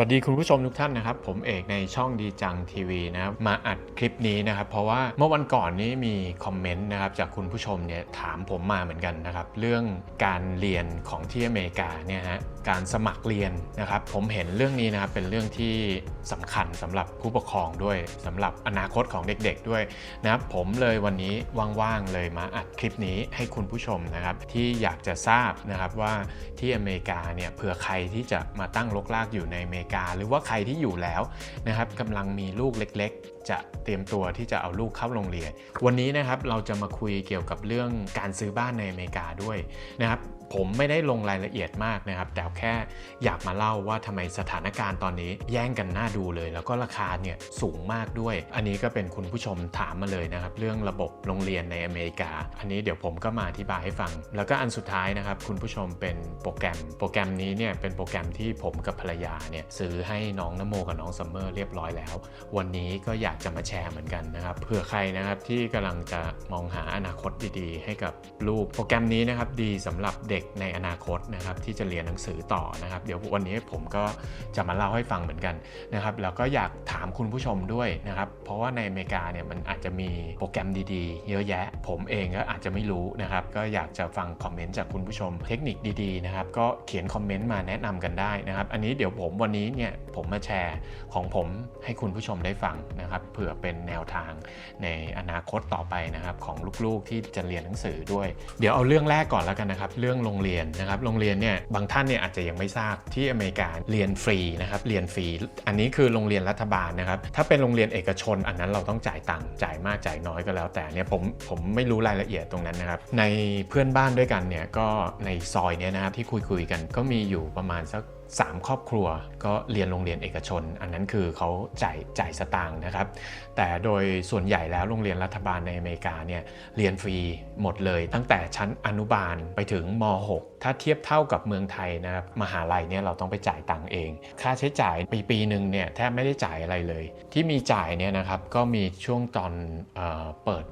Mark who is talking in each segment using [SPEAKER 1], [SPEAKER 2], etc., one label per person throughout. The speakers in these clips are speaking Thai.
[SPEAKER 1] วัสดีคุณผู้ชมทุกท่านนะครับ ผมเอกในช่องดีจังทีวีนะครับมาอัดคลิปนี้นะครับ เพราะว่าเมื่อวันก่อนนี้มีคอมเมนต์นะครับจากคุณผู้ชมเนี่ยถามผมมาเหมือนกันนะครับ เรื่องการเรียนของที่อเมริกาเนี่ยฮะการสมัครเรียนนะครับ ผมเห็นเรื่องนี้นะครับเป็นเรื่องที่สำคัญสำหรับผู้ปกครองด้วยสำหรับอนาคตของเด็กๆด้วยนะครับ ผมเลยวันนี้ว่างๆเลยมาอัดคลิปนี้ให้คุณผู้ชมนะครับที่อยากจะทราบนะครับว่าที่อเมริกาเนี่ยเผื่อใครที่จะมาตั้งรกรากอยู่ในอเมริกา หรือว่าใครที่อยู่แล้วนะครับกำลังมีลูกเล็กๆ จะเตรียมตัวที่จะเอาลูกเข้าโรงเรียน วันนี้นะครับเราจะมาคุยเกี่ยวกับเรื่องการซื้อบ้านในอเมริกาด้วยนะครับ ผมไม่ได้ลงรายละเอียดมากนะครับ แต่แค่อยากมาเล่าว่าทำไมสถานการณ์ตอนนี้แย่งกันน่าดูเลย แล้วก็ราคาเนี่ยสูงมากด้วย อันนี้ก็เป็นคุณผู้ชมถามมาเลยนะครับ เรื่องระบบโรงเรียนในอเมริกา อันนี้เดี๋ยวผมก็มาอธิบายให้ฟัง แล้วก็อันสุดท้ายนะครับคุณผู้ชมเป็นโปรแกรม โปรแกรมนี้เนี่ยเป็นโปรแกรมที่ผมกับภรรยาเนี่ยซื้อให้น้องนโมกับน้องซัมเมอร์เรียบร้อยแล้ว วันนี้ก็อยากจะมาแชร์เหมือนกันนะครับเผื่อใครนะครับที่กำลังจะมองหาอนาคตดีๆ ให้กับลูกโปรแกรมนี้นะครับดีสำหรับเด็กในอนาคตนะครับที่จะเรียนหนังสือต่อนะครับ เดี๋ยววันนี้ผมก็จะมาเล่าให้ฟังเหมือนกันนะครับแล้วก็อยากถามคุณผู้ชมด้วยนะครับ เพราะว่าในอเมริกาเนี่ยมันอาจจะมีโปรแกรมดีๆ เยอะแยะ ผมเองก็อาจจะไม่รู้นะครับ ก็อยากจะฟังคอมเมนต์จากคุณผู้ชมเทคนิคดีๆนะครับ ก็เขียนคอมเมนต์มาแนะนำกันได้นะครับ อันนี้เดี๋ยวผมวันนี้เนี่ยผมมาแชร์ของผมให้คุณผู้ชมได้ฟังนะครับเผื่อเป็นแนวทางในอนาคตต่อไปนะครับของลูกๆที่จะเรียนหนังสือด้วย เดี๋ยวเอาเรื่องแรกก่อนแล้วกันนะครับ เรื่องโรงเรียนนะครับโรงเรียนเนี่ยบางท่านเนี่ยอาจจะยังไม่ทราบที่อเมริกาเรียนฟรีนะครับเรียนฟรี อันนี้คือโรงเรียนรัฐบาลนะครับถ้าเป็นโรงเรียนเอกชน อันนั้นเราต้องจ่ายตังค์จ่ายมากจ่ายน้อยก็แล้วแต่เนี่ยผมผมไม่รู้รายละเอียดตรงนั้นนะครับในเพื่อนบ้านด้วยกันเนี่ยก็ในซอยเนี่ยนะครับที่คุยคุยกันก็มีอยู่ประมาณสัก 3 ครอบครัวก็เรียนโรงเรียนเอกชน อันนั้นคือเขาจ่ายจ่ายสตางค์นะครับ แต่โดยส่วนใหญ่แล้วโรงเรียนรัฐบาลในอเมริกาเนี่ยเรียนฟรีหมดเลย ตั้งแต่ชั้นอนุบาลไปถึงม .6 ถ้าเทียบเท่ากับเมืองไทยนะครับมหาลัยเนี่ยเราต้องไปจ่ายตังค์เอง ค่าใช้จ่ายปีปีหนึ่งเนี่ยแทบไม่ได้จ่ายอะไรเลย ที่มีจ่ายเนี่ยนะครับก็มีช่วงตอนเออเปิด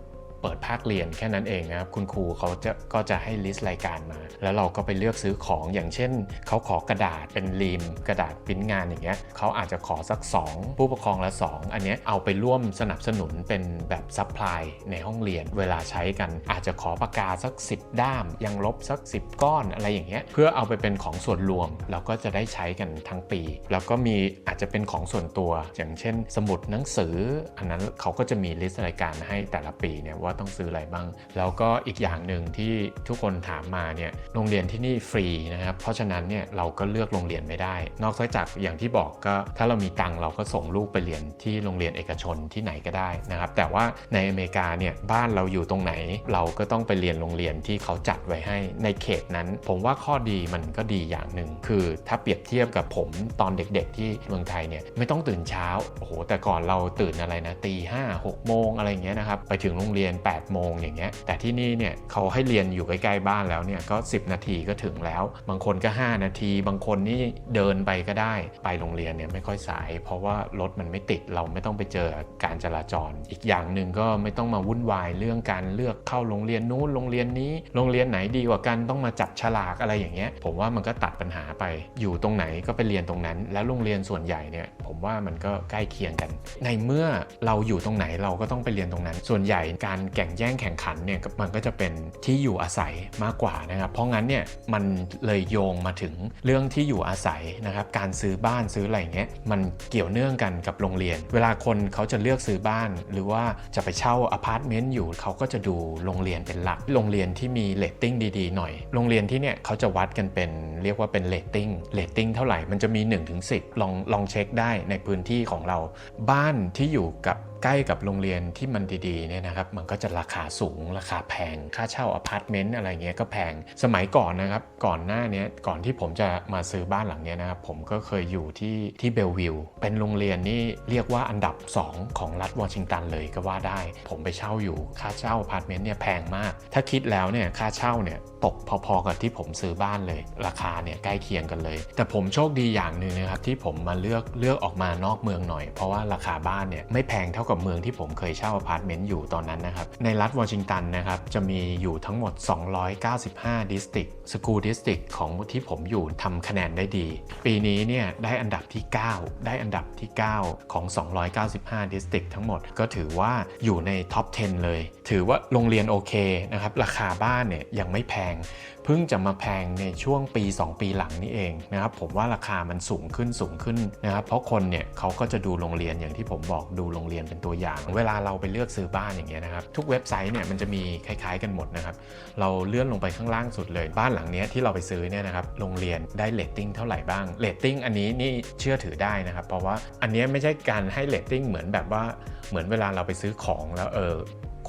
[SPEAKER 1] เปิดภาคเรียนแค่นั้นเองนะครับ คุณครูเขาจะก็จะให้ลิสต์รายการมา แล้วเราก็ไปเลือกซื้อของอย่างเช่นเขาขอกระดาษเป็นรีมกระดาษปิ้นงานอย่างเงี้ยเขาอาจจะขอสัก 2 ผู้ปกครองละ 2 อันเนี้ยเอาไปร่วมสนับสนุนเป็นแบบซัพพลายในห้องเรียนเวลาใช้กัน อาจจะขอปากกาสัก 10 ด้าม ยังลบสัก 10 ก้อนอะไรอย่างเงี้ยเพื่อเอาไปเป็นของส่วนรวม เราก็จะได้ใช้กันทั้งปี แล้วก็มีอาจจะเป็นของส่วนตัว อย่างเช่น สมุดหนังสือ อันนั้นเขาก็จะมีลิสต์รายการให้แต่ละปีเนี่ยว่าต้องซื้ออะไรบ้าง แล้วก็อีกอย่างหนึ่งที่ทุกคนถามมาเนี่ยโรงเรียนที่นี่ฟรีนะครับ เพราะฉะนั้นเนี่ยเราก็เลือกโรงเรียนไม่ได้ นอกจากอย่างที่บอกก็ถ้าเรามีตังค์เราก็ส่งลูกไปเรียนที่โรงเรียนเอกชนที่ไหนก็ได้นะครับ แต่ว่าในอเมริกาเนี่ยบ้านเราอยู่ตรงไหน เราก็ต้องไปเรียนโรงเรียนที่เขาจัดไว้ให้ในเขตนั้น ผมว่าข้อดีมันก็ดีอย่างหนึ่งคือถ้าเปรียบเทียบกับผมตอนเด็กๆ ที่เมืองไทยเนี่ยไม่ต้องตื่นเช้าโอ้โหแต่ก่อนเราตื่นอะไรนะตีห้าหกโมงอะไรเงี้ยนะครับไปถึงโรงเรียน8ปดโมงอย่างเงี้ย แต่ที่นี่เนี่ยเขาให้เรียนอยู่ใกล้ๆบ้านแล้วเนี่ยก็ 10 นาทีก็ถึงแล้ว บางคนก็ 5 นาที บางคนนี่เดินไปก็ได้ ไปโรงเรียนเนี่ยไม่ค่อยสาย เพราะว่ารถมันไม่ติดเราไม่ต้องไปเจอการจราจร อีกอย่างหนึ่งก็ไม่ต้องมาวุ่นวายเรื่องการเลือกเข้าโรงเรียนนู้นโรงเรียนนี้ โรงเรียนไหนดีกว่ากันต้องมาจับฉลากอะไรอย่างเงี้ย ผมว่ามันก็ตัดปัญหาไปอยู่ตรงไหนก็ไปเรียนตรงนั้น แล้วโรงเรียนส่วนใหญ่เนี่ยผมว่ามันก็ใกล้เคียงกัน ในเมื่อเราอยู่ตรงไหนเราก็ต้องไปเรียนตรงนั้น ส่วนใหญ่การแข่งแย่งแข่งขันเนี่ยมันก็จะเป็นที่อยู่อาศัยมากกว่านะครับ เพราะงั้นเนี่ยมันเลยโยงมาถึงเรื่องที่อยู่อาศัยนะครับการซื้อบ้านซื้ออะไรเงี้ยมันเกี่ยวเนื่องกันกับโรงเรียน เวลาคนเขาจะเลือกซื้อบ้าน หรือว่าจะไปเช่าอพาร์ตเมนต์อยู่เขาก็จะดูโรงเรียนเป็นหลัก โรงเรียนที่มีเลตติ้งดีๆหน่อย โรงเรียนที่เนี่ยเขาจะวัดกันเป็นเรียกว่าเป็นเลตติ้งเลตติ้งเท่าไหร่มันจะมี 1-10 ลองลองเช็คได้ในพื้นที่ของเรา บ้านที่อยู่กับ ใกล้กับโรงเรียนที่มันดีๆเนี่ยนะครับมันก็จะราคาสูงราคาแพงค่าเช่าอพาร์ตเมนต์อะไรเงี้ยก็แพงสมัยก่อนนะครับก่อนหน้านี้ก่อนที่ผมจะมาซื้อบ้านหลังนี้นะครับผมก็เคยอยู่ที่ที่เบลวิวเป็นโรงเรียนนี่เรียกว่าอันดับ 2 ของรัฐวอชิงตันเลยก็ว่าได้ ผมไปเช่าอยู่ค่าเช่าอพาร์ตเมนต์เนี่ยแพงมาก ถ้าคิดแล้วเนี่ยค่าเช่าเนี่ย ตกพอๆกับที่ผมซื้อบ้านเลย ราคาเนี่ยใกล้เคียงกันเลย แต่ผมโชคดีอย่างหนึ่งนะครับที่ผมมาเลือกเลือกออกมานอกเมืองหน่อย เพราะว่าราคาบ้านเนี่ยไม่แพงเท่ากับเมืองที่ผมเคยเช่าอพาร์ตเมนต์อยู่ตอนนั้นนะครับในรัฐวอชิงตันนะครับจะมีอยู่ทั้งหมด 295 ดิสติกสกูดิสติกของที่ผมอยู่ทำคะแนนได้ดี ปีนี้เนี่ยได้อันดับที่ 9 ได้อันดับที่ 9 ของ 295 ดิสติกทั้งหมดก็ถือว่าอยู่ในท็อป 10 เลย ถือว่าโรงเรียนโอเคนะครับราคาบ้านเนี่ยยังไม่แพงเพิ่งจะมาแพงในช่วงปี 2 ปีหลังนี่เองนะครับผมว่าราคามันสูงขึ้นสูงขึ้นนะครับเพราะคนเนี่ยเขาก็จะดูโรงเรียนอย่างที่ผมบอกดูโรงเรียนเป็นตัวอย่าง เวลาเราไปเลือกซื้อบ้านอย่างเงี้ยนะครับทุกเว็บไซต์เนี่ยมันจะมีคล้ายๆกันหมดนะครับเราเลื่อนลงไปข้างล่างสุดเลย บ้านหลังเนี้ยที่เราไปซื้อเนี่ยนะครับโรงเรียนได้เลตติ้งเท่าไหร่บ้างเลตติ้งอันนี้นี่เชื่อถือได้นะครับเพราะว่าอันเนี้ยไม่ใช่การให้เลตติ้งเหมือนแบบว่าเหมือนเวลาเราไปซื้อของแล้วเออ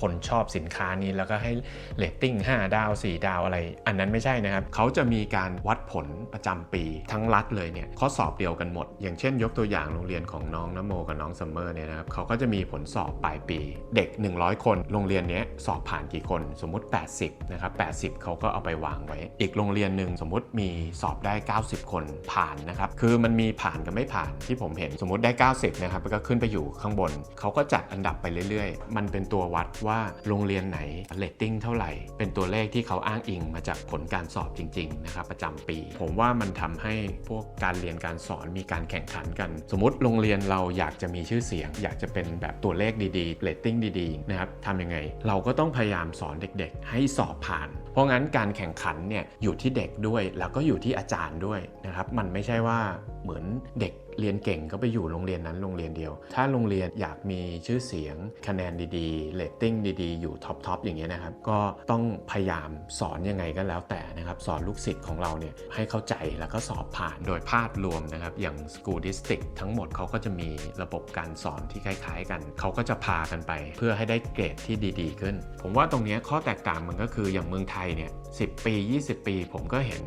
[SPEAKER 1] คนชอบสินค้านี้แล้วก็ให้เรตติ้ง 5 ดาว 4 ดาวอะไร อันนั้นไม่ใช่นะครับ เขาจะมีการวัดผลประจำปีทั้งรัฐเลยเนี่ยข้อสอบเดียวกันหมด อย่างเช่น ยกตัวอย่างโรงเรียนของน้องนโมกับน้องซัมเมอร์เนี่ยนะครับเขาก็จะมีผลสอบปลายปี เด็ก 100 คน โรงเรียนนี้สอบผ่านกี่คน สมมุติ 80นะครับ80 เขาก็เอาไปวางไว้ อีกโรงเรียนหนึ่งสมมุติมีสอบได้ 90 คนผ่านนะครับคือมันมีผ่านกับไม่ผ่านที่ผมเห็นสมมุติได้ 90นะครับก็ขึ้นไปอยู่ข้างบน เขาก็จัดอันดับไปเรื่อยๆ มันเป็นตัววัดว่าโรงเรียนไหนเรตติ้งเท่าไหร่ เป็นตัวเลขที่เขาอ้างอิงมาจากผลการสอบจริงๆนะครับประจำปี ผมว่ามันทำให้พวกการเรียนการสอนมีการแข่งขันกัน สมมติโรงเรียนเราอยากจะมีชื่อเสียง อยากจะเป็นแบบตัวเลขดีๆเรตติ้งดีๆนะครับทำยังไง เราก็ต้องพยายามสอนเด็กๆ ให้สอบผ่าน เพราะงั้นการแข่งขันเนี่ยอยู่ที่เด็กด้วย แล้วก็อยู่ที่อาจารย์ด้วยนะครับมันไม่ใช่ว่าเหมือนเด็ก เรียนเก่งก็ไปอยู่โรงเรียนนั้นโรงเรียนเดียว ถ้าโรงเรียนอยากมีชื่อเสียง คะแนนดีๆเรตติ้งดีๆ อยู่ท็อปๆอย่างเงี้ยนะครับ ก็ต้องพยายามสอนยังไงก็แล้วแต่นะครับ สอนลูกศิษย์ของเราเนี่ยให้เข้าใจแล้วก็สอบผ่านโดยภาพรวมนะครับ อย่าง School District ทั้งหมดเขาก็จะมีระบบการสอนที่คล้าย ๆ กัน เขาก็จะพากันไป เพื่อให้ได้เกรดที่ดีๆ ขึ้น ผมว่าตรงนี้ข้อแตกต่างมันก็คืออย่างเมืองไทยเนี่ย10ปี 20 ปีผมก็เห็น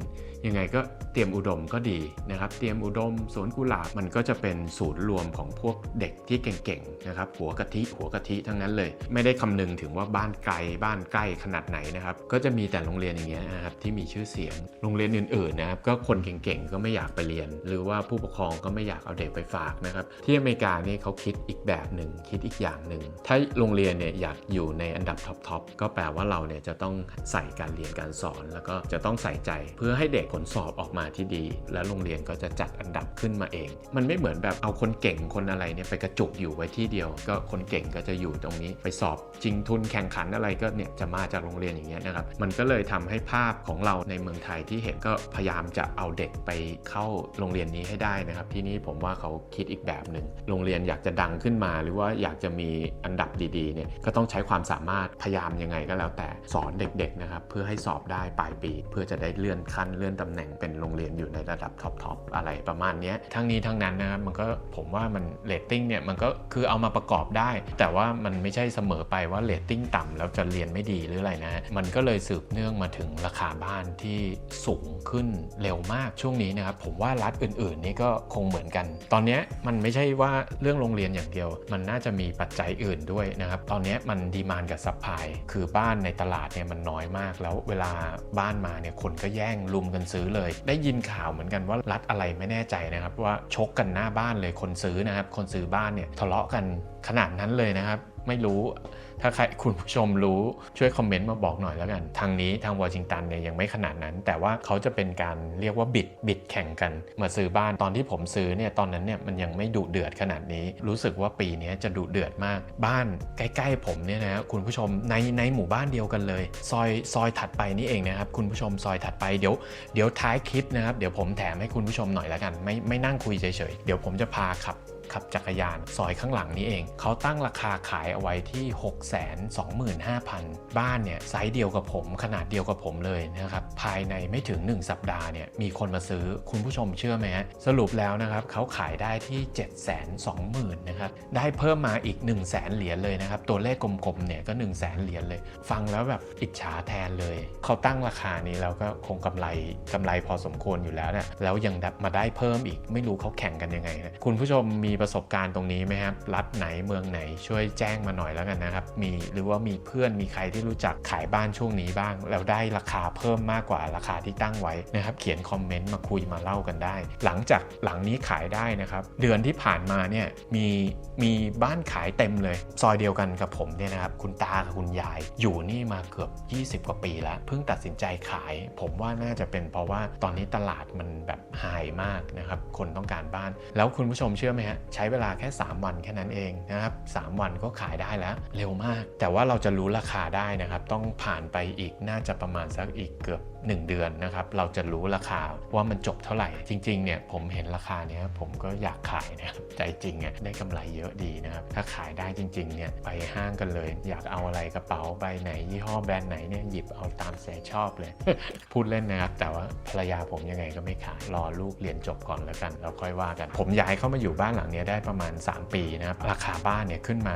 [SPEAKER 1] ยังไงก็เตรียมอุดมก็ดีนะครับ เตรียมอุดมสวนกุหลาบมันก็จะเป็นศูนย์รวมของพวกเด็กที่เก่งๆนะครับหัวกะทิหัวกะทิทั้งนั้นเลย ไม่ได้คำนึงถึงว่าบ้านไกลบ้านใกล้ขนาดไหนนะครับก็จะมีแต่โรงเรียนอย่างเงี้ยนะครับที่มีชื่อเสียง โรงเรียนอื่นๆนะครับก็คนเก่งๆก็ไม่อยากไปเรียน หรือว่าผู้ปกครองก็ไม่อยากเอาเด็กไปฝากนะครับที่อเมริกานี่เขาคิดอีกแบบหนึ่งคิดอีกอย่างหนึ่งถ้าโรงเรียนเนี่ยอยากอยู่ในอันดับท็อปๆก็แปลว่าเราเนี่ยจะต้องใส่การเรียนการสอน แล้วก็จะต้องใส่ใจ เพื่อให้เด็กผลสอบออกมาที่ดี แล้วโรงเรียนก็จะจัดอันดับขึ้นมาเองมันไม่เหมือนแบบเอาคนเก่งคนอะไรเนี่ยไปกระจุกอยู่ไว้ที่เดียว ก็คนเก่งก็จะอยู่ตรงนี้ ไปสอบจริงทุนแข่งขันอะไรก็เนี่ยจะมาจากโรงเรียนอย่างเงี้ยนะครับ มันก็เลยทำให้ภาพของเราในเมืองไทยที่เห็นก็พยายามจะเอาเด็กไปเข้าโรงเรียนนี้ให้ได้นะครับ ที่นี่ผมว่าเขาคิดอีกแบบหนึ่งโรงเรียนอยากจะดังขึ้นมา หรือว่าอยากจะมีอันดับดีๆเนี่ยก็ต้องใช้ความสามารถพยายามยังไงก็แล้วแต่สอนเด็กๆนะครับเพื่อให้สอบได้ปลายปี เพื่อจะได้เลื่อนขั้นเลื่อนตำแหน่งเป็นโรงเรียนอยู่ในระดับท็อปๆอะไรประมาณเนี้ยทั้งนี้ทั้งนั้นนะครับมันก็ผมว่ามันเรตติ้งเนี่ยมันก็คือเอามาประกอบได้ แต่ว่ามันไม่ใช่เสมอไปว่าเรตติ้งต่ำแล้วจะเรียนไม่ดีหรืออะไรนะมันก็เลยสืบเนื่องมาถึงราคาบ้านที่สูงขึ้นเร็วมากช่วงนี้นะครับผมว่ารัฐอื่นๆ นี่ก็คงเหมือนกัน ตอนนี้มันไม่ใช่ว่าเรื่องโรงเรียนอย่างเดียว มันน่าจะมีปัจจัยอื่นด้วยนะครับตอนนี้มันดีมานกับซัพพลายคือบ้านในตลาดเนี่ยมันน้อยมาก แล้วเวลาบ้านมาเนี่ยคนก็แย่งลุมกันซื้อเลย ได้ยินข่าวเหมือนกันว่ารัฐอะไรไม่แน่ใจนะครับว่าชกกันหน้าบ้านเลยคนซื้อนะครับ คนซื้อบ้านเนี่ยทะเลาะกันขนาดนั้นเลยนะครับ ไม่รู้ ถ้าใครคุณผู้ชมรู้ช่วยคอมเมนต์มาบอกหน่อยแล้วกัน ทางนี้ทางวอชิงตันเนี่ยยังไม่ขนาดนั้น แต่ว่าเขาจะเป็นการเรียกว่าบิดบิดแข่งกันมาซื้อบ้านตอนที่ผมซื้อเนี่ยตอนนั้นเนี่ยมันยังไม่ดุเดือดขนาดนี้ รู้สึกว่าปีนี้จะดุเดือดมาก บ้านใกล้ๆผมเนี่ยนะคุณผู้ชมในในหมู่บ้านเดียวกันเลย ซอยซอยถัดไปนี่เองนะครับคุณผู้ชมซอยถัดไปเดี๋ยวเดี๋ยวท้ายคลิปนะครับเดี๋ยวผมแถมให้คุณผู้ชมหน่อยแล้วกัน ไม่ไม่นั่งคุยเฉยๆเดี๋ยวผมจะพาขับ ขับจักรยานซอยข้างหลังนี้เอง เขาตั้งราคาขายเอาไว้ที่ 6 2 5 0 0 0 บ้านเนี่ยไซส์เดียวกับผม ขนาดเดียวกับผมเลยนะครับ ภายในไม่ถึง 1 สัปดาห์เนี่ยมีคนมาซื้อคุณผู้ชมเชื่อไหมฮะสรุปแล้วนะครับเขาขายได้ที่ 7 2 0 0 0 0นะครับได้เพิ่มมาอีก 1 0 0 0 0แสนเหรียญเลยนะครับตัวเลขกลมๆเนี่ยก็ 1 0 0 0 0แสนเหรียญเลย ฟังแล้วแบบอิจฉาแทนเลย เขาตั้งราคานี้แล้วก็คงกำไรกำไรพอสมควรอยู่แล้วเนี่ยแล้วยังมาได้เพิ่มอีกไม่รู้เขาแข่งกันยังไงนะคุณผู้ชมมีประสบการณ์ตรงนี้ไหมครับ รัฐไหนเมืองไหนช่วยแจ้งมาหน่อยแล้วกันนะครับ มีหรือว่ามีเพื่อนมีใครที่รู้จักขายบ้านช่วงนี้บ้าง แล้วได้ราคาเพิ่มมากกว่าราคาที่ตั้งไว้นะครับ เขียนคอมเมนต์มาคุยมาเล่ากันได้ หลังจากหลังนี้ขายได้นะครับ เดือนที่ผ่านมาเนี่ยมีมีบ้านขายเต็มเลย ซอยเดียวกันกับผมเนี่ยนะครับ คุณตากับคุณยาย อยู่นี่มาเกือบ 20 กว่าปีแล้ว เพิ่งตัดสินใจขาย ผมว่าน่าจะเป็นเพราะว่าตอนนี้ตลาดมันแบบไฮมากนะครับ คนต้องการบ้าน แล้วคุณผู้ชมเชื่อไหมฮะใช้เวลาแค่ 3 วันแค่นั้นเองนะครับ3วันก็ขายได้แล้ว เร็วมาก แต่ว่าเราจะรู้ราคาได้นะครับ ต้องผ่านไปอีกน่าจะประมาณสักอีกเกือบ 1 เดือนนะครับ เราจะรู้ราคาว่ามันจบเท่าไหร่ จริงๆเนี่ยผมเห็นราคาเนี้ยผมก็อยากขายนะครับใจจริงอะได้กำไรเยอะดีนะครับ ถ้าขายได้จริงๆเนี่ยไปห้างกันเลย อยากเอาอะไรกระเป๋าใบไหน ยี่ห้อแบรนด์ไหนเนี่ยหยิบเอาตามใจชอบเลย พูดเล่นนะครับ แต่ว่าภรรยาผมยังไงก็ไม่ขายรอลูกเรียนจบก่อนแล้วกันแล้วค่อยว่ากัน ผมย้ายเข้ามาอยู่บ้านหลังนี้ได้ประมาณ 3 ปีนะครับราคาบ้านเนี่ยขึ้นมา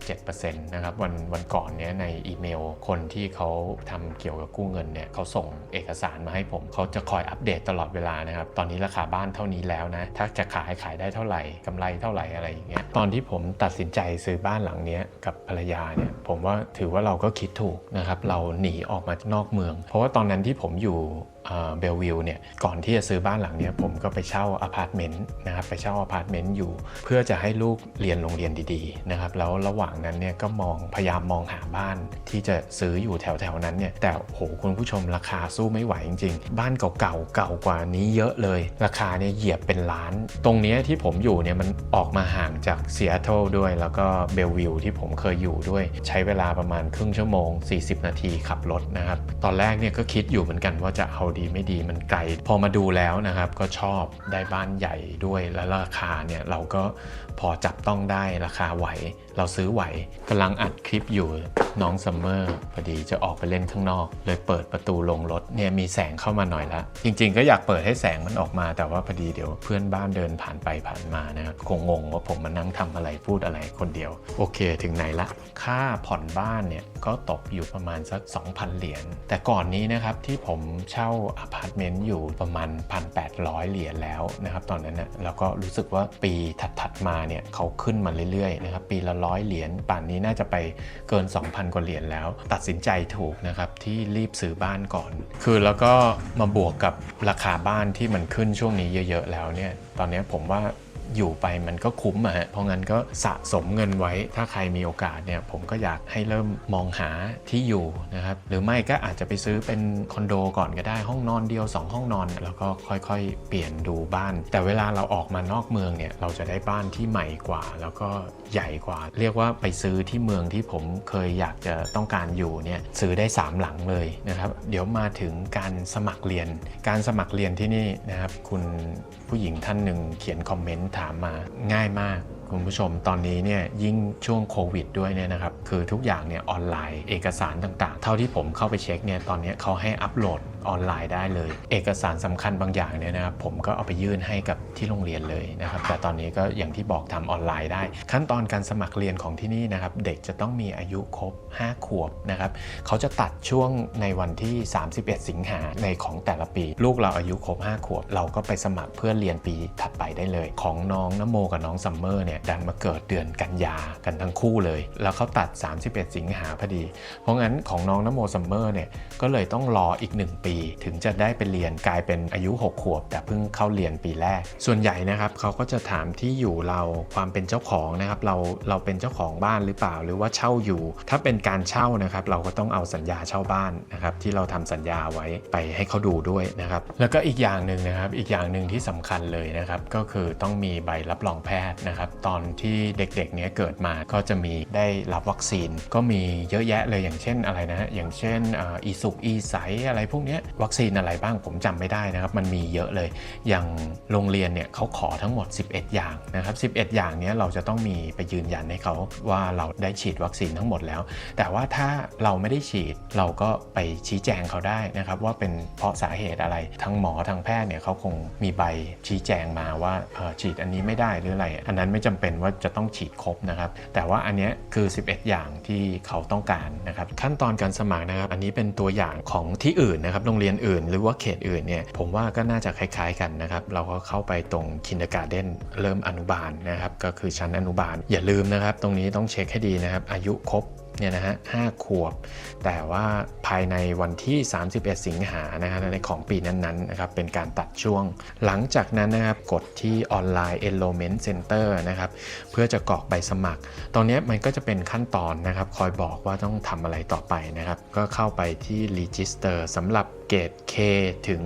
[SPEAKER 1] 37%นะครับวันวันก่อนเนี้ยในอีเมลคนที่เขาทำเกี่ยวกับกู้เงินเนี่ยเขาส่งเอกสารมาให้ผมเขาจะคอยอัปเดตตลอดเวลานะครับ ตอนนี้ราคาบ้านเท่านี้แล้วนะ ถ้าจะขายขายได้เท่าไหร่กำไรเท่าไหร่อะไรอย่างเงี้ย ตอนที่ผมตัดสินใจซื้อบ้านหลังเนี้ยกับภรรยาเนี่ย ผมว่าถือว่าเราก็คิดถูกนะครับ เราหนีออกมานอกเมือง เพราะว่าตอนนั้นที่ผมอยู่ เบลวิวเนี่ยก่อนที่จะซื้อบ้านหลังเนี้ยผมก็ไปเช่าอพาร์ตเมนต์นะครับไปเช่าอพาร์ตเมนต์อยู่ เพื่อจะให้ลูกเรียนโรงเรียนดีๆนะครับแล้วระหว่างนั้นเนี่ยก็มองพยายามมองหาบ้านที่จะซื้ออยู่แถวๆนั้นเนี่ยแต่โหคุณผู้ชมราคาสู้ไม่ไหวจริง ๆ บ้านเก่าๆเก่ากว่านี้เยอะเลย ราคาเนี่ยเหยียบเป็นล้าน ตรงนี้ที่ผมอยู่เนี่ยมันออกมาห่างจากเซียโตรด้วย แล้วก็เบลวิวที่ผมเคยอยู่ด้วย ใช้เวลาประมาณครึ่งชั่วโมง 40 นาทีขับรถนะครับตอนแรกเนี่ยก็คิดอยู่เหมือนกันว่าจะเอาดีไม่ดีมันไกล พอมาดูแล้วนะครับก็ชอบได้บ้านใหญ่ด้วยแล้วราคาเนี่ยเราก็พอจับต้องได้ราคาไหว เราซื้อไหวกำลังอัดคลิปอยู่น้องซัมเมอร์พอดีจะออกไปเล่นข้างนอก เลยเปิดประตูลงรถเนี่ยมีแสงเข้ามาหน่อยละ จริง ๆ ก็อยากเปิดให้แสงมันออกมาแต่ว่าพอดีเดี๋ยวเพื่อนบ้านเดินผ่านไปผ่านมานะครับคงงงว่าผมมานั่งทำอะไรพูดอะไรคนเดียว โอเคถึงไหนละ ค่าผ่อนบ้านเนี่ยก็ตกอยู่ประมาณสัก 2,000 เหรียญแต่ก่อนนี้นะครับที่ผมเช่าอพาร์ตเมนต์อยู่ประมาณ 1,800 เหรียญแล้วนะครับตอนนั้นนะแล้วก็รู้สึกว่าปีถัดๆมาเนี่ยเขาขึ้นมาเรื่อยๆนะครับปีละร้อยเหรียญป่านนี้น่าจะไปเกิน 2,000 กว่าเหรียญแล้ว ตัดสินใจถูกนะครับที่รีบซื้อบ้านก่อน คือแล้วก็มาบวกกับราคาบ้านที่มันขึ้นช่วงนี้เยอะ ๆ แล้วเนี่ยตอนนี้ผมว่า อยู่ไปมันก็คุ้มอะฮะเพราะงั้นก็สะสมเงินไว้ ถ้าใครมีโอกาสเนี่ยผมก็อยากให้เริ่มมองหาที่อยู่นะครับหรือไม่ก็อาจจะไปซื้อเป็นคอนโดก่อนก็ได้ห้องนอนเดียว 2 ห้องนอน แล้วก็ค่อยๆ เปลี่ยนดูบ้าน แต่เวลาเราออกมานอกเมืองเนี่ยเราจะได้บ้านที่ใหม่กว่า แล้วก็ ใหญ่กว่า เรียกว่าไปซื้อที่เมืองที่ผมเคยอยากจะต้องการอยู่เนี่ยซื้อได้ 3 หลังเลยนะครับ เดี๋ยวมาถึงการสมัครเรียน การสมัครเรียนที่นี่นะครับคุณผู้หญิงท่านหนึ่งเขียนคอมเมนต์ถามมาง่ายมากคุณผู้ชมตอนนี้เนี่ยยิ่งช่วงโควิดด้วยเนี่ยนะครับคือทุกอย่างเนี่ยออนไลน์เอกสารต่างๆ เท่าที่ผมเข้าไปเช็คเนี่ยตอนนี้เขาให้อัปโหลด ออนไลน์ได้เลย เอกสารสำคัญบางอย่างเนี่ยนะครับผมก็เอาไปยื่นให้กับที่โรงเรียนเลยนะครับแต่ตอนนี้ก็อย่างที่บอกทำออนไลน์ได้ ขั้นตอนการสมัครเรียนของที่นี่นะครับเด็กจะต้องมีอายุครบ 5 ขวบนะครับเขาจะตัดช่วงในวันที่ 31 สิงหาในของแต่ละปี ลูกเราอายุครบ 5 ขวบ เราก็ไปสมัครเพื่อเรียนปีถัดไปได้เลย ของน้องนโมกับน้องซัมเมอร์เนี่ยดันมาเกิดเดือนกันยากันทั้งคู่เลย แล้วเขาตัด 31 สิงหาพอดี เพราะงั้นของน้องนโมซัมเมอร์เนี่ยก็เลยต้องรออีก 1 ปีถึงจะได้ไปเรียนกลายเป็นอายุ 6 ขวบ แต่เพิ่งเข้าเรียนปีแรก ส่วนใหญ่นะครับเขาก็จะถามที่อยู่เราความเป็นเจ้าของนะครับเราเราเป็นเจ้าของบ้านหรือเปล่า หรือว่าเช่าอยู่ ถ้าเป็นการเช่านะครับเราก็ต้องเอาสัญญาเช่าบ้านนะครับที่เราทำสัญญาไว้ไปให้เขาดูด้วยนะครับแล้วก็อีกอย่างหนึ่งนะครับอีกอย่างหนึ่งที่สำคัญเลยนะครับก็คือต้องมีใบรับรองแพทย์นะครับตอนที่เด็กๆเนี้ยเกิดมาก็จะมีได้รับวัคซีน ก็มีเยอะแยะเลยอย่างเช่นอะไรนะอย่างเช่นอีสุกอีใสอะไรพวกนี้เนี้ยวัคซีนอะไรบ้างผมจำไม่ได้นะครับมันมีเยอะเลย อย่างโรงเรียนเนี่ยเขาขอทั้งหมด 11 อย่างนะครับ 11 อย่างนี้เราจะต้องมีไปยืนยันให้เขาว่าเราได้ฉีดวัคซีนทั้งหมดแล้ว แต่ว่าถ้าเราไม่ได้ฉีดเราก็ไปชี้แจงเขาได้นะครับว่าเป็นเพราะสาเหตุอะไรทั้งหมอทางแพทย์เนี่ยเขาคงมีใบชี้แจงมาว่าฉีดอันนี้ไม่ได้หรืออะไร อันนั้นไม่จำเป็นว่าจะต้องฉีดครบนะครับ แต่ว่าอันนี้คือ 11 อย่างที่เขาต้องการนะครับขั้นตอนการสมัครนะครับ อันนี้เป็นตัวอย่างของที่อื่นนะครับรงเรียนอื่น หรือว่าเขตอื่นเนี่ยผมว่าก็น่าจะคล้ายๆกันนะครับเราก็เข้าไปตรงคินเดการ์เด้นเริ่มอนุบาลนะครับก็คือชั้นอนุบาลอย่าลืมนะครับ ตรงนี้ต้องเช็คให้ดีนะครับอายุครบ เนี่ยนะฮะห้าขวบ แต่ว่าภายในวันที่ 31 สิงหานะฮะในของปีนั้นๆนะครับเป็นการตัดช่วง หลังจากนั้นนะครับกดที่ออนไลน์ enrollment center นะครับเพื่อจะกรอกใบสมัคร ตรงนี้มันก็จะเป็นขั้นตอนนะครับคอยบอกว่าต้องทำอะไรต่อไปนะครับ ก็เข้าไปที่ register สำหรับเกรด K ถึง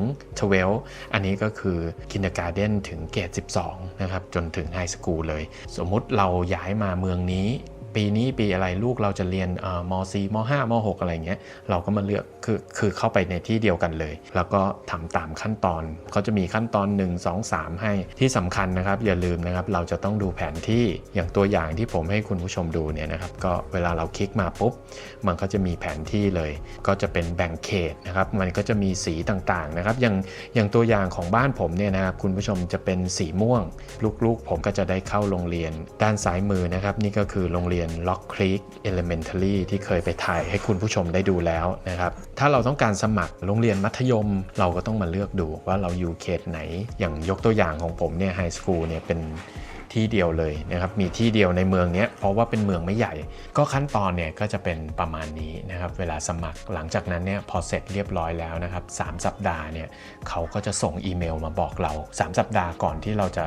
[SPEAKER 1] 12 อันนี้ก็คือ kindergarten ถึงเกรด 12 นะครับ จนถึง high school เลย สมมุติเราย้ายมาเมืองนี้ ปีนี้ปีอะไรลูกเราจะเรียนม .4 ม .5 ม .6 อะไรเงี้ยเราก็มาเลือก คือคือเข้าไปในที่เดียวกันเลย แล้วก็ทำตามขั้นตอนเขาจะมีขั้นตอน 1 2 3 ให้ที่สำคัญนะครับอย่าลืมนะครับเราจะต้องดูแผนที่อย่างตัวอย่างที่ผมให้คุณผู้ชมดูเนี่ยนะครับก็เวลาเราคลิกมาปุ๊บมันก็จะมีแผนที่เลย ก็จะเป็นแบ่งเขตนะครับมันก็จะมีสีต่างๆนะครับอย่างอย่างตัวอย่างของบ้านผมเนี่ยนะครับคุณผู้ชมจะเป็นสีม่วง ลูกๆ ผมก็จะได้เข้าโรงเรียน ด้านซ้ายมือนะครับนี่ก็คือโรงเรียน Lock Creek Elementary ที่เคยไปถ่ายให้คุณผู้ชมได้ดูแล้วนะครับถ้าเราต้องการสมัครโรงเรียนมัธยม เราก็ต้องมาเลือกดูว่าเราอยู่เขตไหน อย่างยกตัวอย่างของผมเนี่ยไฮสคูลเนี่ยเป็นที่เดียวเลยนะครับ มีที่เดียวในเมืองเนี้ยเพราะว่าเป็นเมืองไม่ใหญ่ ก็ขั้นตอนเนี่ยก็จะเป็นประมาณนี้นะครับ เวลาสมัครหลังจากนั้นเนี่ยพอเสร็จเรียบร้อยแล้วนะครับสามสัปดาห์เนี่ยเขาก็จะส่งอีเมลมาบอกเรา 3 สัปดาห์ก่อนที่เราจะ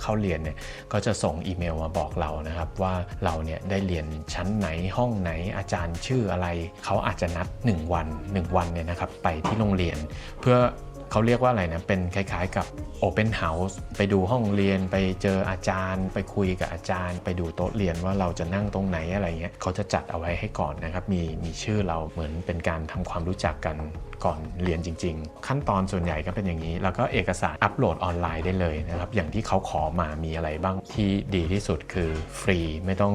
[SPEAKER 1] เข้าเรียนเนี่ยก็จะส่งอีเมลมาบอกเรานะครับว่าเราเนี่ยได้เรียนชั้นไหนห้องไหนอาจารย์ชื่ออะไร เขาอาจจะนัด 1 วัน 1 วันเนี่ยนะครับไปที่โรงเรียน เพื่อเขาเรียกว่าอะไรนะ เป็นคล้ายๆกับ Open House ไปดูห้องเรียน ไปเจออาจารย์ ไปคุยกับอาจารย์ ไปดูโต๊ะเรียนว่าเราจะนั่งตรงไหนอะไรเงี้ย เขาจะจัดเอาไว้ให้ก่อนนะครับ มีมีชื่อเราเหมือนเป็นการทำความรู้จักกัน ก่อนเรียนจริง ๆ ขั้นตอนส่วนใหญ่ก็เป็นอย่างนี้ แล้วก็เอกสารอัปโหลดออนไลน์ได้เลยนะครับ อย่างที่เขาขอมามีอะไรบ้างที่ดีที่สุดคือฟรีไม่ต้อง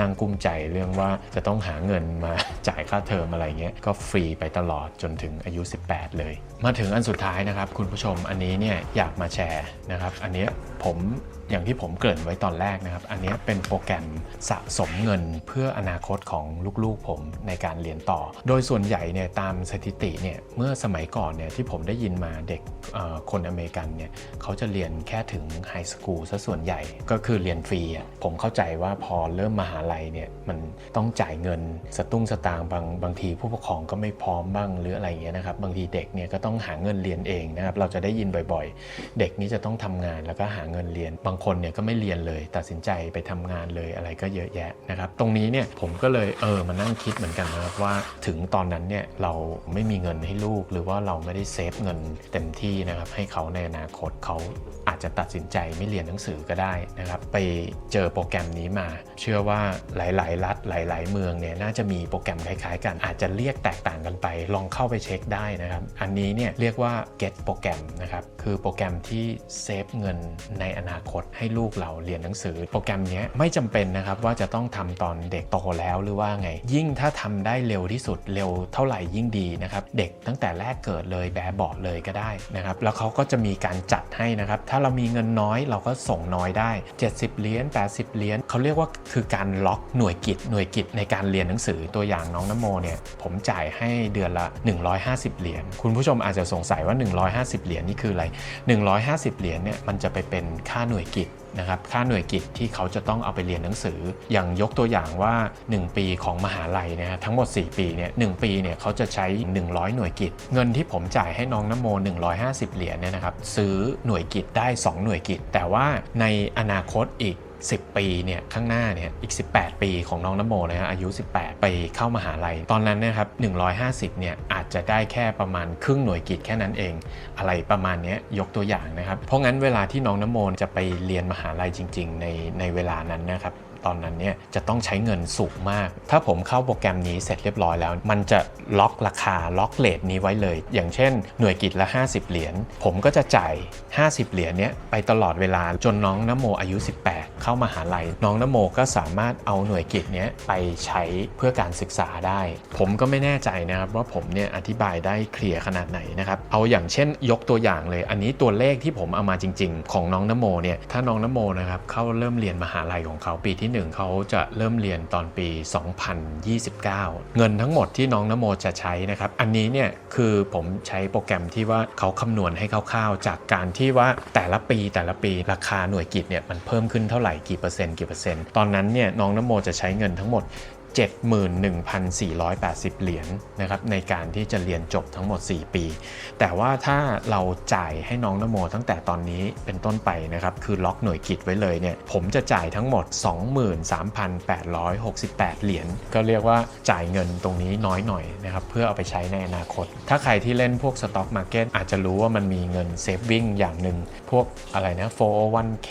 [SPEAKER 1] นั่งกุ้มใจเรื่องว่าจะต้องหาเงินมาจ่ายค่าเทอมอะไรเงี้ยก็ฟรีไปตลอดจนถึงอายุ 18 เลย มาถึงอันสุดท้ายนะครับ คุณผู้ชมอันนี้เนี่ยอยากมาแชร์นะครับ อันเนี้ยผมอย่างที่ผมเกริ่นไว้ตอนแรกนะครับ อันนี้เป็นโปรแกรมสะสมเงินเพื่ออนาคตของลูกๆผมในการเรียนต่อ โดยส่วนใหญ่เนี่ยตามสถิติเนี่ยเมื่อสมัยก่อนเนี่ยที่ผมได้ยินมาเด็กคนอเมริกันเนี่ยเขาจะเรียนแค่ถึงไฮสคูลซะส่วนใหญ่ก็คือเรียนฟรีผมเข้าใจว่าพอเริ่มมหาลัยเนี่ยมันต้องจ่ายเงินสตุ้งสตางค์บางบางทีผู้ปกครองก็ไม่พร้อมบ้างหรืออะไรเงี้ยนะครับบางทีเด็กเนี่ยก็ต้องหาเงินเรียนเองนะครับเราจะได้ยินบ่อย ๆ เด็กนี่จะต้องทำงานแล้วก็หาเงินเรียนบางางคนเนี่ยก็ไม่เรียนเลย ตัดสินใจไปทำงานเลยอะไรก็เยอะแยะนะครับ ตรงนี้เนี่ยผมก็เลยเออมานั่งคิดเหมือนกันนะครับว่าถึงตอนนั้นเนี่ยเราไม่มีเงินให้ลูก หรือว่าเราไม่ได้เซฟเงินเต็มที่นะครับให้เขาในอนาคตเขาอาจจะตัดสินใจไม่เรียนหนังสือก็ได้นะครับ ไปเจอโปรแกรมนี้มา เชื่อว่าหลาย ๆ รัฐหลาย ๆ เมืองเนี่ยน่าจะมีโปรแกรมคล้าย ๆ กัน อาจจะเรียกแตกต่างกันไป ลองเข้าไปเช็คได้นะครับ อันนี้เนี่ยเรียกว่า get โปรแกรมนะครับ คือโปรแกรมที่เซฟเงินในอนาคตให้ลูกเราเรียนหนังสือ โปรแกรมนี้ไม่จำเป็นนะครับว่าจะต้องทำตอนเด็กโตแล้วหรือว่าไง ยิ่งถ้าทำได้เร็วที่สุดเร็วเท่าไหร่ยิ่งดีนะครับเด็กตั้งแต่แรกเกิดเลยแบบบาะเลยก็ได้นะครับแล้วเขาก็จะมีการจัดให้นะครับถ้าเรามีเงินน้อยเราก็ส่งน้อยได้ 70เหรียญ80เหรียญเขาเรียกว่าคือการล็อกหน่วยกิจหน่วยกิจในการเรียนหนังสือตัวอย่างน้องน้ำโมเนี่ยผมจ่ายให้เดือนละ 150 เหรียญคุณผู้ชมอาจจะสงสัยว่า 150 เหรียญนี่คืออะไร 150 เหรียญเนี่ยมันจะไปเป็นค่าหน่วยกิจนะครับค่าหน่วยกิจที่เขาจะต้องเอาไปเรียนหนังสือ อย่างยกตัวอย่างว่า 1 ปีของมหาลัยนะฮะทั้งหมด 4 ปีเนี่ยหปีเนี่ยเขาจะใช้ 100 หน่วยกิจ เงินที่ผมจ่ายให้น้องน้ำโม 150 เหรียญเนี่ยนะครับซื้อหน่วยกิจได้ 2 หน่วยกิจ แต่ว่าในอนาคตอีก 10 ปีเนี่ยข้างหน้าเนี่ยอีก 18 ปีของน้องน้ำโมนะฮะอายุ 18 ไปเข้ามหาลัย ตอนนั้นเนะครับ150เนี่ยอาจจะได้แค่ประมาณครึ่งหน่วยกิจแค่นั้นเอง อะไรประมาณนี้ยกตัวอย่างนะครับ เพราะงั้นเวลาที่น้องน้ำโมจะไปเรียนมหาลัยจริง ๆ ในในเวลานั้นนะครับ ตอนนั้นเนี่ยจะต้องใช้เงินสูงมาก ถ้าผมเข้าโปรแกรมนี้เสร็จเรียบร้อยแล้ว มันจะล็อกราคาล็อกเลทนี้ไว้เลย อย่างเช่น หน่วยกิจละ 50 เหรียญผมก็จะจ่าย 50 เหรียญเนี้ยไปตลอดเวลาจนน้องนโมอายุ 18 เข้ามาหาลัย น้องนโมก็สามารถเอาหน่วยกิจเนี้ยไปใช้เพื่อการศึกษาได้ ผมก็ไม่แน่ใจนะครับว่าผมเนี่ยอธิบายได้เคลียร์ขนาดไหนนะครับเอาอย่างเช่นยกตัวอย่างเลย อันนี้ตัวเลขที่ผมเอามาจริง ๆ ของน้องนโมเนี่ยถ้าน้องนโมนะครับเข้าเริ่มเรียนมหาลัยของเขาปีที่ที่1เขาจะเริ่มเรียนตอนปี 2029 เงินทั้งหมดที่น้องนโมจะใช้นะครับ อันนี้เนี่ยคือผมใช้โปรแกรมที่ว่าเขาคำนวณให้คร่าวๆ จากการที่ว่าแต่ละปีแต่ละปีราคาหน่วยกิจเนี่ยมันเพิ่มขึ้นเท่าไหร่กี่เปอร์เซ็นต์กี่เปอร์เซ็นต์ตอนนั้นเนี่ยน้องนโมจะใช้เงินทั้งหมด 71,480 เหรียญนะครับในการที่จะเรียนจบทั้งหมด 4 ปี แต่ว่าถ้าเราจ่ายให้น้องนโมตั้งแต่ตอนนี้เป็นต้นไปนะครับคือล็อกหน่วยกิจไว้เลยเนี่ยผมจะจ่ายทั้งหมด 23,868 เหรียญก็เรียกว่าจ่ายเงินตรงนี้น้อยหน่อยนะครับเพื่อเอาไปใช้ในอนาคต ถ้าใครที่เล่นพวกสต็อกมาร์เก็ตอาจจะรู้ว่ามันมีเงินเซฟวิ่งอย่างหนึ่งพวกอะไรนะ 401k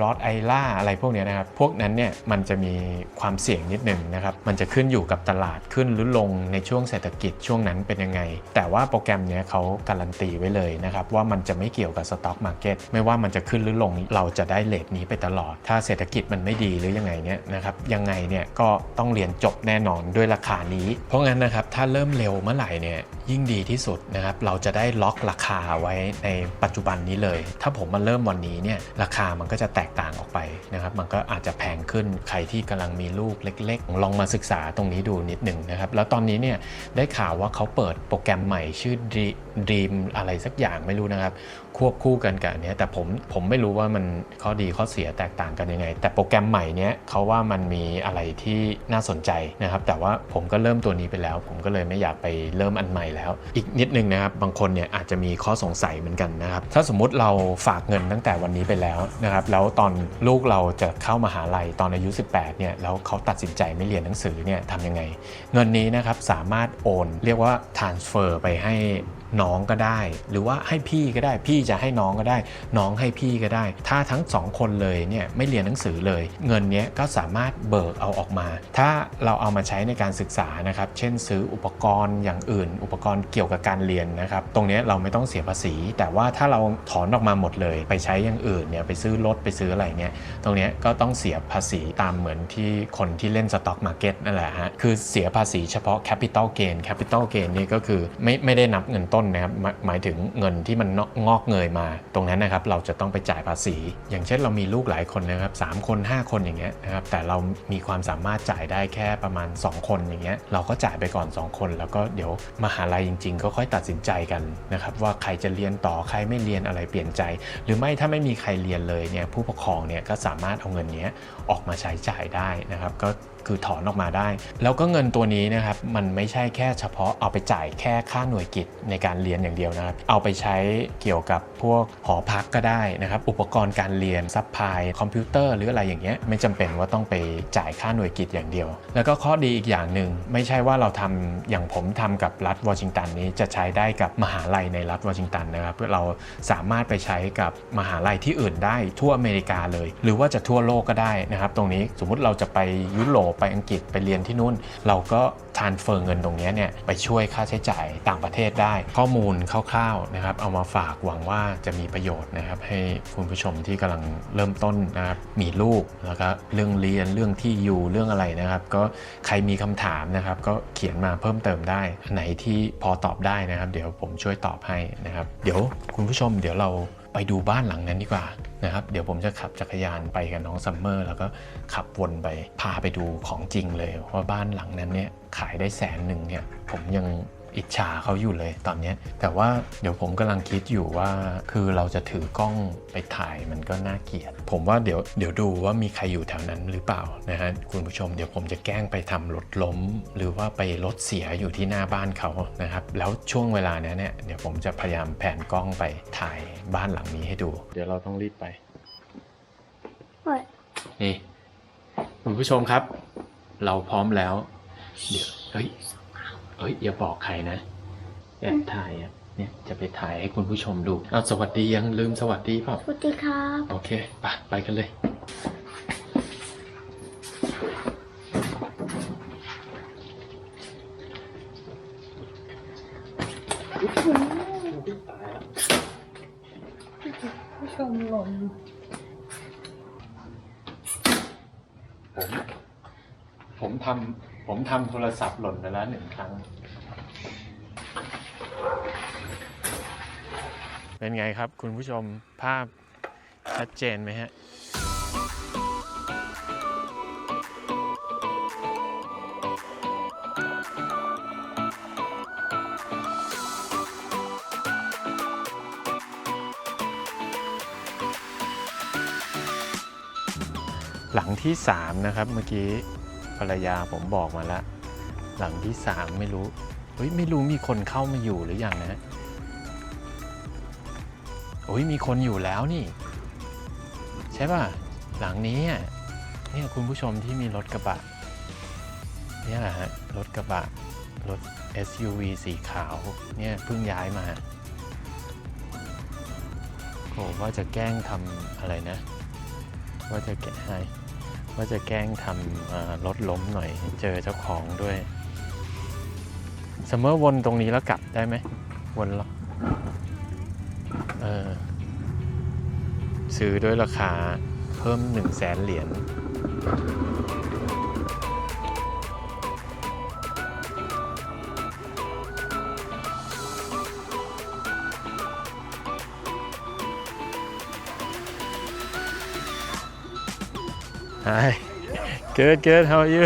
[SPEAKER 1] รอ t ไอล่าอะไรพวกเนี้ยนะครับพวกนั้นเนี่ยมันจะมีความเสี่ยงนิดหนึ่งนะครับมันจะขึ้นอยู่กับตลาดขึ้นหรือลงในช่วงเศรษฐกิจช่วงนั้นเป็นยังไง แต่ว่าโปรแกรมนี้เขาการันตีไว้เลยนะครับว่ามันจะไม่เกี่ยวกับสต็อกมาร์เก็ตไม่ว่ามันจะขึ้นหรือลงเราจะได้เลทนี้ไปตลอด ถ้าเศรษฐกิจมันไม่ดีหรือยังไงเนี่ยนะครับยังไงเนี่ยก็ต้องเรียนจบแน่นอนด้วยราคานี้ เพราะงั้นนะครับถ้าเริ่มเร็วเมื่อไหร่เนี่ย ยิ่งดีที่สุดนะครับ เราจะได้ล็อกราคาไว้ในปัจจุบันนี้เลย ถ้าผมมาเริ่มวันนี้เนี่ยราคามันก็จะแตกต่างออกไปนะครับ มันก็อาจจะแพงขึ้นใครที่กำลังมีลูกเล็ก ๆ ลองมาศึกษาตรงนี้ดูนิดหนึ่งนะครับ แล้วตอนนี้เนี่ยได้ข่าวว่าเขาเปิดโปรแกรมใหม่ชื่อ Dream อะไรสักอย่างไม่รู้นะครับควบคู่กันกับอันเนี้ยแต่ผมผมไม่รู้ว่ามันข้อดีข้อเสียแตกต่างกันยังไง แต่โปรแกรมใหม่เนี้ยเขาว่ามันมีอะไรที่น่าสนใจนะครับ แต่ว่าผมก็เริ่มตัวนี้ไปแล้ว ผมก็เลยไม่อยากไปเริ่มอันใหม่แล้ว อีกนิดนึงนะครับบางคนเนี่ยอาจจะมีข้อสงสัยเหมือนกันนะครับ ถ้าสมมุติเราฝากเงินตั้งแต่วันนี้ไปแล้วนะครับแล้วตอนลูกเราจะเข้ามาหาลัยตอนอายุ 18เนี่ยแล้วเขาตัดสินใจไม่เรียนหนังสือเนี่ยทำยังไง เงินนี้นะครับสามารถโอน เรียกว่า transfer ไปให้ น้องก็ได้ หรือว่าให้พี่ก็ได้ พี่จะให้น้องก็ได้ น้องให้พี่ก็ได้ ถ้าทั้งสองคนเลยเนี่ยไม่เรียนหนังสือเลย เงินเนี้ยก็สามารถเบิกเอาออกมา ถ้าเราเอามาใช้ในการศึกษานะครับ เช่นซื้ออุปกรณ์อย่างอื่น อุปกรณ์เกี่ยวกับการเรียนนะครับ ตรงนี้เราไม่ต้องเสียภาษี แต่ว่าถ้าเราถอนออกมาหมดเลย ไปใช้อย่างอื่นเนี่ยไปซื้อรถไปซื้ออะไรเนี่ยตรงนี้ก็ต้องเสียภาษีตามเหมือนที่คนที่เล่นสต็อกมาร์เก็ตนั่นแหละฮะคือเสียภาษีเฉพาะ Capital Gain Capital Gain นี่ก็คือไม่ไม่ได้นับเงินต้นนะครับหมายถึงเงินที่มันงอกเงยมา ตรงนั้นนะครับเราจะต้องไปจ่ายภาษี อย่างเช่นเรามีลูกหลายคนนะครับสามคน 5 คนอย่างเงี้ยนะครับแต่เรามีความสามารถจ่ายได้แค่ประมาณ 2 คนอย่างเงี้ยเราก็จ่ายไปก่อน 2 คน แล้วก็เดี๋ยวมหาลัยจริง ๆ ก็ค่อยตัดสินใจกันนะครับว่าใครจะเรียนต่อใครไม่เรียนอะไรเปลี่ยนใจ หรือไม่ถ้าไม่มีใครเรียนเลยเนี่ยผู้ปกครองเนี่ยก็สามารถเอาเงินเนี้ยออกมาใช้จ่ายได้นะครับก็ คือถอนออกมาได้ แล้วก็เงินตัวนี้นะครับมันไม่ใช่แค่เฉพาะเอาไปจ่ายแค่ค่าหน่วยกิจในการเรียนอย่างเดียวนะครับ เอาไปใช้เกี่ยวกับพวกหอพักก็ได้นะครับ อุปกรณ์การเรียนซัพพลายคอมพิวเตอร์หรืออะไรอย่างเงี้ยไม่จำเป็นว่าต้องไปจ่ายค่าหน่วยกิจอย่างเดียว แล้วก็ข้อดีอีกอย่างหนึ่งไม่ใช่ว่าเราทำอย่างผมทำกับรัฐวอชิงตันนี้จะใช้ได้กับมหาลัยในรัฐวอชิงตันนะครับเพื่อเราสามารถไปใช้กับมหาลัยที่อื่นได้ทั่วอเมริกาเลย หรือว่าจะทั่วโลกก็ได้นะครับ ตรงนี้สมมุติเราจะไปยุโรปไปอังกฤษไปเรียนที่นู่น เราก็ทานเฟอร์เงินตรงนี้เนี่ยไปช่วยค่าใช้จ่ายต่างประเทศได้ ข้อมูลคร่าวๆนะครับเอามาฝากหวังว่าจะมีประโยชน์นะครับให้คุณผู้ชมที่กำลังเริ่มต้นนะครับมีลูกแล้วก็เรื่องเรียนเรื่องที่อยู่เรื่องอะไรนะครับ ก็ใครมีคำถามนะครับ ก็เขียนมาเพิ่มเติมได้ไหนที่พอตอบได้นะครับ เดี๋ยวผมช่วยตอบให้นะครับ เดี๋ยวคุณผู้ชมเดี๋ยวเรา ไปดูบ้านหลังนั้นดีกว่านะครับ เดี๋ยวผมจะขับจักรยานไปกับน้องซัมเมอร์แล้วก็ขับวนไปพาไปดูของจริงเลยว่าบ้านหลังนั้นเนี่ยขายได้แสนหนึ่งเนี่ยผมยัง อิจฉาเขาอยู่เลยตอนเนี้ยแต่ว่าเดี๋ยวผมกำลังคิดอยู่ว่าคือเราจะถือกล้องไปถ่ายมันก็น่าเกลียด ผมว่าเดี๋ยวเดี๋ยวดูว่ามีใครอยู่แถวนั้นหรือเปล่านะฮะคุณผู้ชมเดี๋ยวผมจะแกล้งไปทำรถล้ม หรือว่าไปรถเสียอยู่ที่หน้าบ้านเขานะครับแล้วช่วงเวลานั้นเนี่ยเดี๋ยวผมจะพยายามแผนกล้องไปถ่ายบ้านหลังนี้ให้ดู เดี๋ยวเราต้องรีบไป
[SPEAKER 2] What?
[SPEAKER 1] นี่คุณผู้ชมครับ เราพร้อมแล้ว เดี๋ยวเฮ้ย เฮ้ยอย่าบอกใครนะแอบถ่ายอะเนี่ยจะไปถ่ายให้คุณผู้ชมดูอ้าวสวัสดียังลืมสวัสดีเปล่า
[SPEAKER 2] สวัสดีครับ
[SPEAKER 1] โอเคไปไปกันเลย
[SPEAKER 2] ผู้ชมหล่น
[SPEAKER 1] ผมผมทำ ผมทำโทรศัพท์หล่นไปแล้วหนึ่งครั้ง เป็นไงครับคุณผู้ชมภาพชัดเจนไหมฮะหลังที่ 3 นะครับเมื่อกี้ ภรรยาผมบอกมาแล้ว หลังที่สามไม่รู้ เฮ้ยไม่รู้มีคนเข้ามาอยู่หรือยังนะโอ้ยมีคนอยู่แล้วนี่ ใช่ป่ะ หลังนี้เนี่ยคุณผู้ชมที่มีรถกระบะเนี่ยแหละฮะรถกระบะรถ SUV สีขาวเนี่ยเพิ่งย้ายมาโอ้ว่าจะแกล้งทำอะไรนะ ว่าจะแกล้งว่าจะแกล้งทำรถล้มหน่อยเจอเจ้าของด้วยสมมติวนตรงนี้แล้วกลับได้ไหมวนแล้วเออซื้อด้วยราคาเพิ่ม1 0 0 0 0แสนเหรียญ ไฮ good good how are you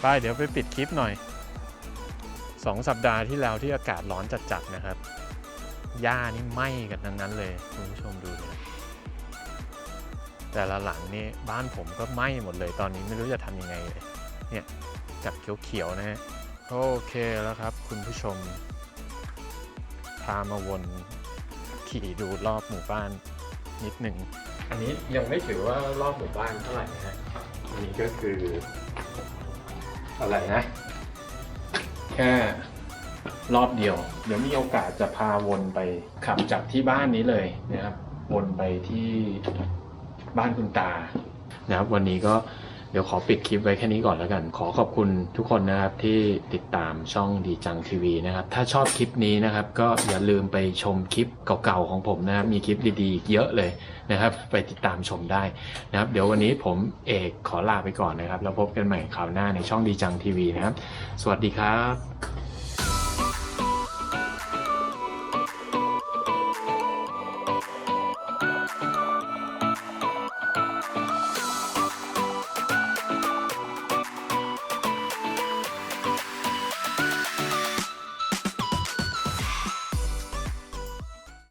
[SPEAKER 1] ไปเดี๋ยวไปปิดคลิปหน่อยสองสัปดาห์ที่แล้วที่อากาศร้อนจัดๆนะครับ หญ้านี่ไหม้กันทั้งนั้นเลย คุณผู้ชมดูเนี่ย แต่ละหลังนี่บ้านผมก็ไหม้หมดเลยตอนนี้ไม่รู้จะทำยังไงเลยเนี่ยจากเขียวๆนะฮะโอเคแล้วครับ คุณผู้ชม พามาวนขี่ดูรอบหมู่บ้านนิดหนึ่ง อันนี้ยังไม่ถือว่ารอบหมู่บ้านเท่าไหร่นะฮะอันนี้ก็คือ อะไรนะ แค่รอบเดียว เดี๋ยวมีโอกาสจะพาวนไปขับจากที่บ้านนี้เลยนะครับ วนไปที่ บ้านคุณตานะครับวันนี้ก็เดี๋ยวขอปิดคลิปไว้แค่นี้ก่อนแล้วกัน ขอขอบคุณทุกคนนะครับที่ติดตามช่องดีจังทีวีนะครับ ถ้าชอบคลิปนี้นะครับ ก็อย่าลืมไปชมคลิปเก่าๆของผมนะครับ มีคลิปดีๆ เยอะเลยนะครับ ไปติดตามชมได้นะครับ เดี๋ยววันนี้ผมเอกขอลาไปก่อนนะครับ แล้วพบกันใหม่คราวหน้าในช่องดีจังทีวีนะครับ สวัสดีครับ